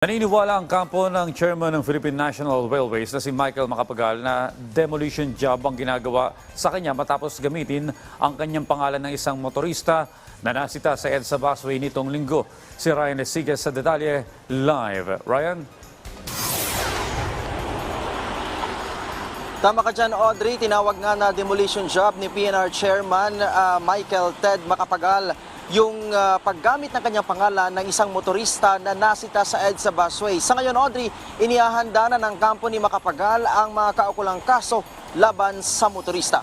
Naniniwala ang kampo ng chairman ng Philippine National Railways na si Michael Macapagal na demolition job ang ginagawa sa kanya matapos gamitin ang kanyang pangalan ng isang motorista na nasita sa EDSA busway nitong linggo. Si Ryan Esigas sa detalye live. Ryan? Tama ka dyan, Audrey. Tinawag nga na demolition job ni PNR Chairman ah, Michael Ted Macapagal yung ah, paggamit ng kanyang pangalan ng isang motorista na nasita sa EDSA busway. Sa ngayon, Audrey, inihahanda na ng kampo ni Macapagal ang mga kaukulang kaso laban sa motorista.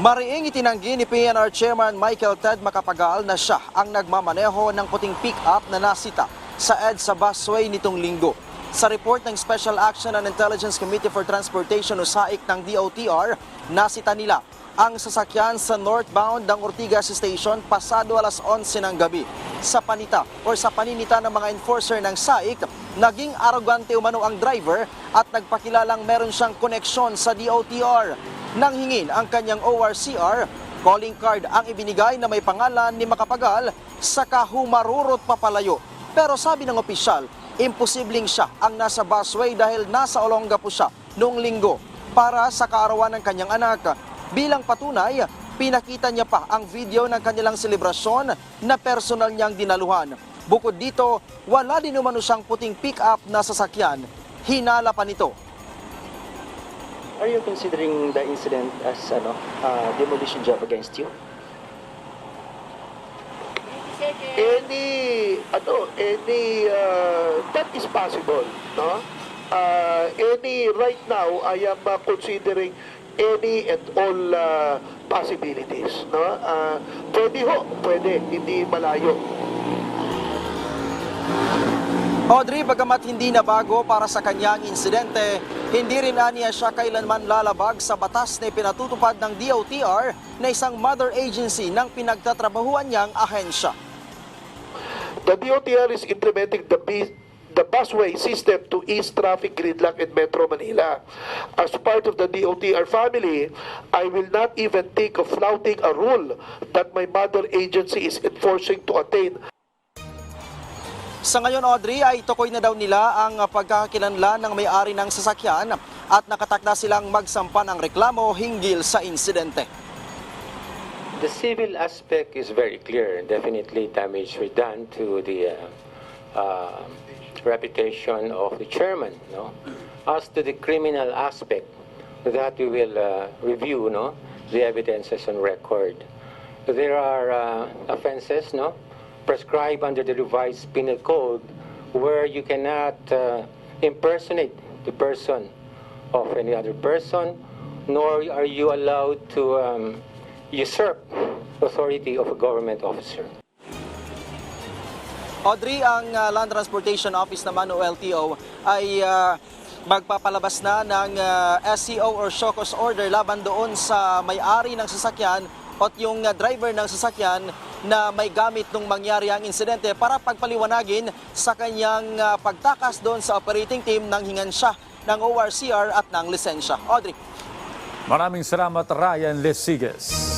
Mariing itinanggi ni PNR Chairman Michael Ted Macapagal na siya ang nagmamaneho ng puting pick-up na nasita sa EDSA busway nitong linggo. Sa report ng Special Action and Intelligence Committee for Transportation o SAIC ng DOTR, nasita nila ang sasakyan sa northbound ng Ortigas Station pasado alas 11 ng gabi. Sa panita o sa paninita ng mga enforcer ng SAIC, naging arrogante umano ang driver at nagpakilalang meron siyang koneksyon sa DOTR. Nang hingin ang kanyang ORCR, calling card ang ibinigay na may pangalan ni Makapagal, saka humarurot papalayo. Pero sabi ng opisyal, imposibleng siya ang nasa busway dahil nasa Olonga po siya noong linggo para sa kaarawan ng kanyang anak. Bilang patunay, pinakita niya pa ang video ng kanilang selebrasyon na personal niyang dinaluhan. Bukod dito, wala din umano siyang puting pick-up na sasakyan. Hinala pa nito. Are you considering the incident as ano, uh, demolition job against you? any ano any uh, that is possible no? Uh, any right now I am uh, considering any and all uh, possibilities no? Uh, pwede ho pwede hindi malayo. Audrey, bagamat hindi na bago para sa kanyang insidente, hindi rin aniya siya kailanman lalabag sa batas na pinatutupad ng DOTR na isang mother agency ng pinagtatrabahuan niyang ahensya. The DOTR is implementing the B- the busway system to ease traffic gridlock in Metro Manila. As part of the DOTR family, I will not even think of flouting a rule that my mother agency is enforcing to attain Sa ngayon, Audrey, ay tukoy na daw nila ang pagkakakilanlan ng may-ari ng sasakyan at nakatakda silang magsampa ng reklamo hinggil sa insidente. The civil aspect is very clear. Definitely damage was done to the uh, uh, reputation of the chairman. No? As to the criminal aspect, that we will uh, review no? the evidences on record. There are uh, offenses no? prescribed under the revised penal code where you cannot uh, impersonate the person of any other person, nor are you allowed to um, usurp authority of a government officer. Audrey, ang uh, Land Transportation Office naman o LTO ay uh, magpapalabas na ng uh, SCO or show cause order laban doon sa may-ari ng sasakyan at yung uh, driver ng sasakyan na may gamit nung mangyari ang insidente para pagpaliwanagin sa kanyang uh, pagtakas doon sa operating team ng hingansya ng ORCR at ng lisensya. Audrey. Maraming salamat Ryan Lesigas.